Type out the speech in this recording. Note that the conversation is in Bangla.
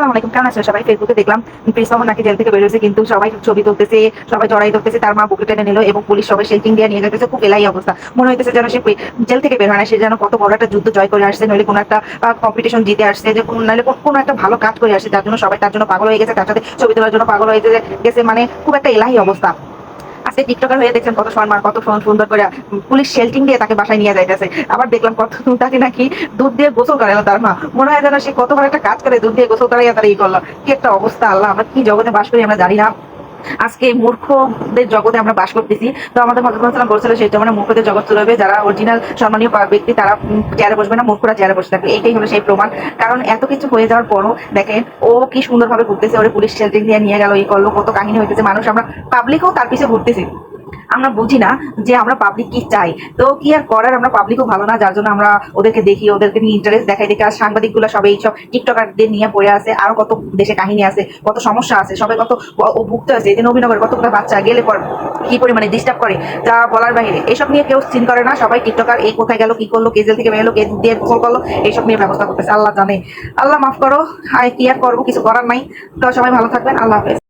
আসসালামু আলাইকুম, কেমন আছেন সবাই? ফেসবুকে দেখলাম প্রিন্সমোহন নাকি জেল থেকে বেরোয়েছে, কিন্তু সবাই ছবি তুলতেছে, সবাই জড়াই ধরতেছে, তার মা বুকে টেনে নিল এবং পুলিশ সবাই শেল্টিং দিয়ে নিয়ে যেতেছে। খুব এলাই অবস্থা। মনে হইতেছে যেন সে জেল থেকে বের হয় না, সে যেন কত বড় একটা যুদ্ধ জয় করে আসছে, নইলে কোনো একটা কম্পিটিশন জিতে আসছে, যে কোনো নাহলে কোনো- একটা ভালো কাজ করে আসছে, যার জন্য সবাই তার জন্য পাগল হয়ে গেছে, তার সাথে ছবি তোলার জন্য পাগল হয়ে গেছে মানে খুব একটা এলাহি অবস্থা। আজকে টিকটকার হয়ে দেখছেন কত সম্মান কত সুন- সুন্দর করে পুলিশ শেল্টিং দিয়ে তাকে বাসায় নিয়ে যাইতেছে। আবার দেখলাম কত তাকে নাকি দুধ দিয়ে গোসল করালো তার মা। মনে হয় যেন সে কতবার একটা কাজ করে দুধ দিয়ে গোসল করাইয়া তারা ই করল। কি একটা অবস্থা, আল্লাহ, আমরা কি জগতে বাস করি আমরা জানি না। আজকে মূর্খদের জগতে আমরা বাস করতেছি। তো আমাদের ভদ্রসালাম বলছিল, সেই জন্য মূর্খদের জগৎ চলবে যারা অরিজিনাল সম্মানীয় ব্যক্তি, তারা চেয়ারে বসবে না, মূর্খরা চেয়ারে বসে থাকবে। এইটাই হলো সেই প্রমাণ। কারণ এত কিছু হয়ে যাওয়ার পরও দেখেন, ও কি সুন্দরভাবে ঘুরতেছে, ওরে পুলিশ শেল্টিং দিয়ে নিয়ে গেল, এই করল, কত কাহিনী হইতেছে। মানুষ আমরা পাবলিকও তার পিছিয়ে ঘুরতেছি। আমরা বুঝি না যে আমরা পাবলিক কি চাই। তো কি আর করার আমরা পাবলিকও ভালো না, যার জন্য আমরা ওদেরকে দেখি, ওদেরকে নিয়ে ইন্টারেস্ট দেখাই, দেখে আর সাংবাদিকগুলো সব এইসব টিকটকারদের নিয়ে পড়ে আছে, আরও কত দেশে কাহিনী আছে, কত সমস্যা আছে, সবাই কত ভুক্ত আছে, এই যে নবীনগর কতগুলো বাচ্চা গেলে পর কি পরিমাণে ডিস্টার্ব করে, তা বলার বাইরে। এসব নিয়ে কেউ চিন করে না, সবাই টিকটকার, এই কোথায় গেল, কি করল, কে জেল থেকে বেরোলো কে দিয়ে গোসল করল, এইসব নিয়ে ব্যবস্থা করতেছে, আল্লাহ জানে। আল্লাহ মাফ করো, আর কি আর করব, কিছু করার নাই। তো সবাই ভালো থাকবেন, আল্লাহ হাফেজ।